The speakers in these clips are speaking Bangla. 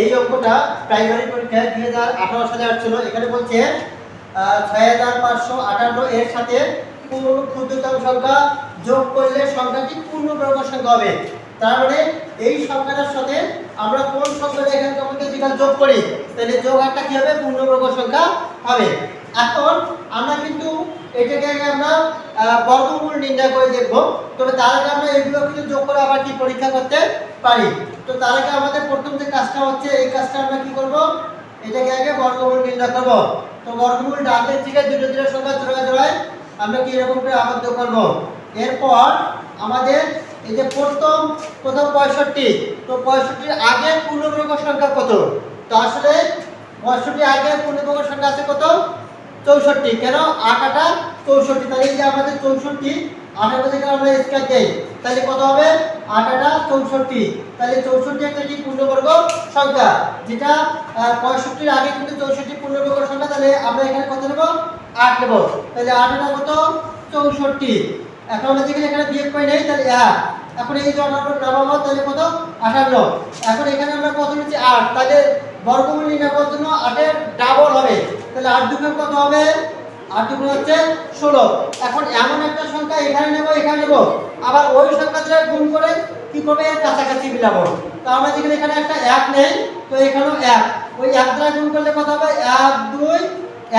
এই অঙ্কটা প্রাইমারি পরীক্ষায় দুই হাজার আঠারো সালে আসছিল। এখানে বলছে ছয় হাজার পাঁচশো আটান্ন এর সাথে পূর্ণ ক্ষুদ্রতম সংখ্যা যোগ করলে সংখ্যাটি পূর্ণবর্গ সংখ্যা হবে। তার মানে এই সংখ্যাটার সাথে আমরা কোন সংখ্যাটা এখানে আমাকে যেটা যোগ করি, তাহলে যোগ একটা কি হবে? পূর্ণবর্গ সংখ্যা হবে। এখন আমরা কিন্তু এটাকে আমরা বর্গমূল নির্ণয় করে দেখব। তবে তার আগে আমরা এগুলো কিন্তু যোগ করে পরীক্ষা করতে পারি। তো তার আগে আমাদের প্রথম যে কাজটা হচ্ছে, এই কাজটা আমরা কি করব? এটাকে আগে বর্গমূল নির্ণয় করব। তো বর্গমূল ডান দিক দুটো দুটো সংখ্যা জোড়ায় জোড়ায় আমরা কি এরকম করে আবদ্ধ করব? এরপর আমাদের এই যে প্রথম প্রথম পঁয়ষট্টি, তো পঁয়ষট্টির আগে পূর্ণবর্গ সংখ্যা কত? তো আসলে পঁয়ষট্টি আগে পূর্ণবর্গ সংখ্যা আছে কত? চৌষট্টি। কেন? আট, আটা চৌষট্টি। তাহলে এই যে আমাদের চৌষট্টি আটের মধ্যে আমরা স্কেল দেই। তাহলে কত হবে? আট আটা চৌষট্টি। তাহলে চৌষট্টি একটা কি পূর্ণবর্গ সংখ্যা? যেটা পঁয়ষট্টির আগে কিন্তু চৌষট্টি পূর্ণবর্গ সংখ্যা, তাহলে আমরা এখানে কত নেব? আট নেব। তাহলে আট আটা কত? চৌষট্টি। এখন আমরা যেখানে এখানে বিয়োগ করে নেই, তাহলে এক। এখন এই যে নামাবো তাহলে কত? আঠান্ন। এখন এখানে আমরা কত নিচ্ছি? আট। তাহলে বর্গমূল নির্ণয় করার জন্য আটের ডাবল হবে। তাহলে আট দুগুণ কত হবে? আট দুগুণ হচ্ছে ষোলো। এখন এমন একটা সংখ্যা এখানে নেব এখানে নেব। আবার ওই সংখ্যা সংখ্যাটা গুণ করে, কি করবে? এর কাছাকাছি মিলাবো তো আমরা যেখানে এখানে একটা এক নেই, তো এখানেও এক। ওই এক দ্বারা গুণ করলে কত হবে, এক, দুই,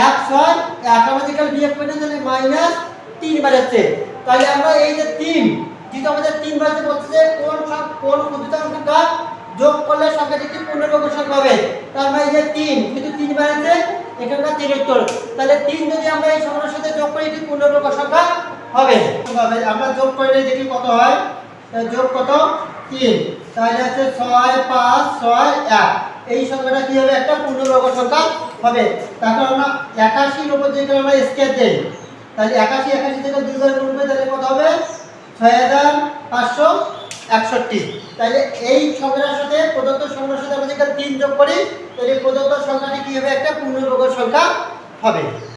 এক, ছয়, এক। আমরা যেখানে বিয়োগ করি তাহলে মাইনাস তিন বাড়াচ্ছে তাহলে আমরা এই যে তিন, যেহেতু আমাদের তিন বাড়াতে বলছে যে কোন কোন সংখ্যা যোগ করলে সংখ্যাটি কি পূর্ণবর্গ সংখ্যা হবে তার মানে এই যে তিন কিন্তু তিন বাড়াচ্ছে এখানকার তিন উত্তর। তাহলে তিন যদি আমরা এই সংখ্যার সাথে যোগ করি, এটি পূর্ণবর্গ সংখ্যা হবে। আমরা যোগ করে নিই দেখি কত হয়? যোগ কত? তিন। তাহলে হচ্ছে ছয়, পাঁচ, ছয়, এক। এই সংখ্যাটা কি হবে? একটা পূর্ণবর্গ সংখ্যা হবে। তারপর আমরা একাশির উপর যদি আমরা স্কেল দেই, তাহলে একাশি একাশি থেকে দুই গুণ করে তাহলে কত হবে? ছয় হাজার পাঁচশো একষট্টি। তাহলে এই সংখ্যাটার সাথে প্রদত্ত সংখ্যার সাথে আমরা যদি তিন যোগ করি, তাহলে প্রদত্ত সংখ্যাটি কি হবে? একটা পূর্ণবর্গ সংখ্যা হবে।